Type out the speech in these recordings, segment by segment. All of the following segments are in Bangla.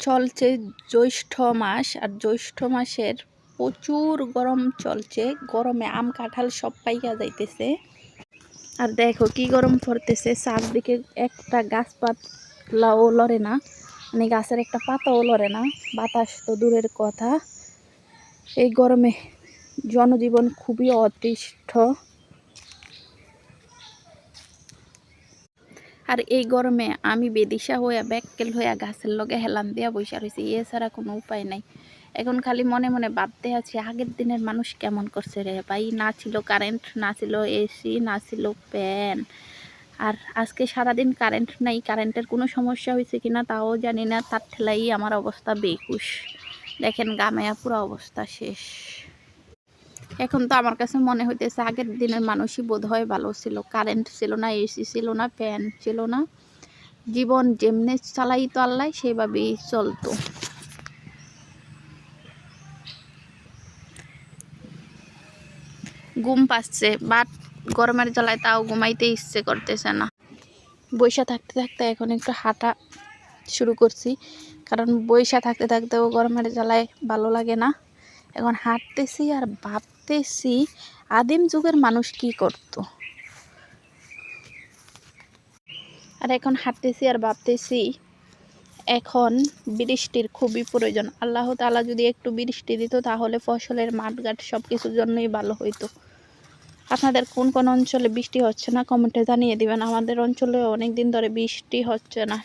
চলছে জ্যৈষ্ঠ মাস আর জ্যৈষ্ঠ মাসের প্রচুর গরম চলছে। গরমে আম, কাঁঠাল সব পাইয়া যাইতেছে। আর দেখো কি গরম পড়তেছে, চারদিকে একটা গাছপালাও লড়ে না। মানে গাছের একটা পাতাও লড়ে না। বাতাস তো দূরের কথা। এই গরমে জনজীবন খুবই অতিষ্ঠ। আর এই গরমে আমি বেদিশা হইয়া ব্যাককেল হইয়া গাছের লগে হেলান দিয়া বসে রয়েছি এছাড়া কোনো উপায় নাই। এখন খালি মনে মনে ভাবতে আছি, আগের দিনের মানুষ কেমন করছে রে ভাই? না ছিল কারেন্ট না ছিল এসি না ছিল ফ্যান আর আজকে সারাদিন কারেন্ট নাই কারেন্টের কোনো সমস্যা হয়েছে কিনা তাও জানি না, তার ঠেলাই আমার অবস্থা বেকুশ। দেখেন গামায়া পুরো অবস্থা শেষ। এখন তো আমার কাছে মনে হইতেছে আগের দিনের মানুষই বোধ হয় ভালো ছিল। কারেন্ট ছিল না এসি ছিল না ফ্যান ছিল না। জীবন যেমনি চালাইতো আল্লাহ, সেভাবেই চলতো। ঘুম পাচ্ছে, বাট গরমের জ্বালায় তাও ঘুমাইতে ইচ্ছে করতেছে না। বৈশা থাকতে থাকতে এখন একটু হাঁটা শুরু করছি, কারণ বৈশা থাকতে থাকতেও গরমের জ্বালায় ভালো লাগে না। এখন হাঁটতেছি আর ভাবতেছি আদিম যুগের মানুষ কি করত। আর এখন হাঁটতেছি আর ভাবতেছি এখন বৃষ্টির খুবই প্রয়োজন। আল্লাহ তালা যদি একটু বৃষ্টি দিত তাহলে ফসলের মাঠঘাট সব কিছুর জন্যই ভালো হইতো। আপনাদের কোন কোন অঞ্চলে বৃষ্টি হচ্ছে না কমেন্টে জানিয়ে দিবেন। আমাদের অঞ্চলে অনেক দিন ধরে বৃষ্টি হচ্ছে না।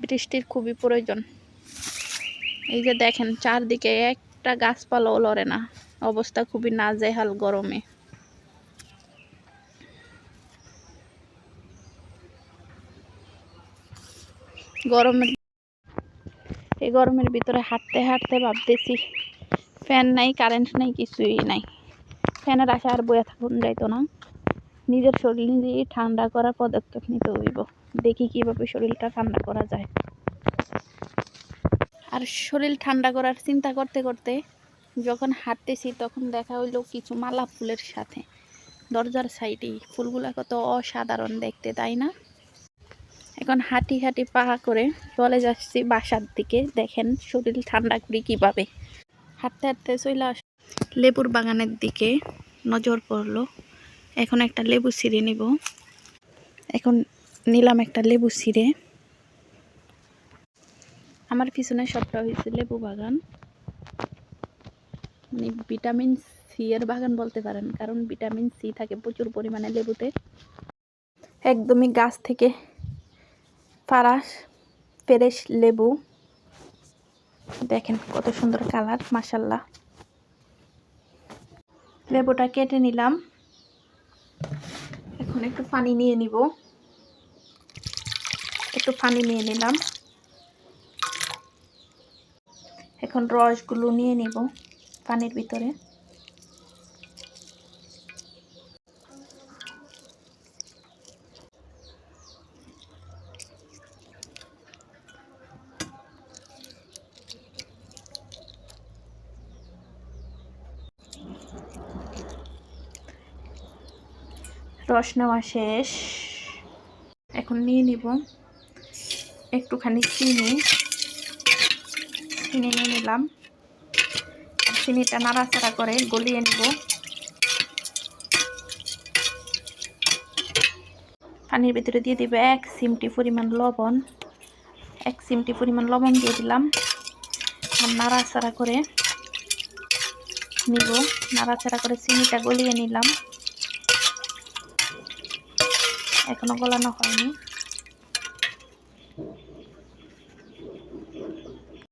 বৃষ্টির খুবই প্রয়োজন। এই যে দেখেন চারদিকে একটা গাছপালাও লড়ে না। অবস্থা খুবই নাজেহাল গরমে। গরমের এই গরমের ভিতরে হাঁটতে হাঁটতে ভাবতেছি ফ্যান নাই কারেন্ট নাই, কিছুই নাই। ফ্যানের আশা আর বয়ে থাকুন, যাইতো না। নিজের শরীর নিজেই ঠান্ডা করার পদক্ষেপ নিতে হইব। দেখি কীভাবে শরীরটা ঠান্ডা করা যায়। আর শরীর ঠান্ডা করার চিন্তা করতে করতে যখন হাঁটতেছি তখন দেখা হইল কিছু মালা ফুলের সাথে। দরজার সাইডেই ফুলগুলা কত অসাধারণ দেখতে, তাই না? এখন হাঁটি হাঁটি পাহা করে চলে যাচ্ছি বাসার দিকে। দেখেন শরীর ঠান্ডা করি কীভাবে। হাঁটতে হাঁটতে চলে আস লেবুর বাগানের দিকে নজর পড়ল। এখন একটা লেবু ছিঁড়ে নিব। এখন নিলাম একটা লেবু ছিঁড়ে। আমার পিছনে সবটা হয়েছে লেবু বাগান। মানে ভিটামিন সি এর বাগান বলতে পারেন, কারণ ভিটামিন সি থাকে প্রচুর পরিমাণে লেবুতে। একদমই গাছ থেকে পারাস ফেরেশ লেবু। দেখেন কত সুন্দর কালার মাসাল্লাহ লেবুটা কেটে নিলাম। এখন একটু পানি নিয়ে নিব। একটু পানি নিয়ে নিলাম। এখন রসগুলো নিয়ে নিব পানির ভিতরে। রস নেওয়া শেষ। এখন নিয়ে নিব একটুখানি চিনি। চিনি নিয়ে নিলাম। চিনিটা নাড়াচাড়া করে গলিয়ে নিব। পানির ভিতরে দিয়ে দিব এক সিমটি পরিমাণ লবণ। এক সিমটি পরিমাণ লবণ দিয়ে দিলাম। আর নাড়াচাড়া করে নিব। নাড়াচাড়া করে চিনিটা গলিয়ে নিলাম। এখনও গলানো হয়নি।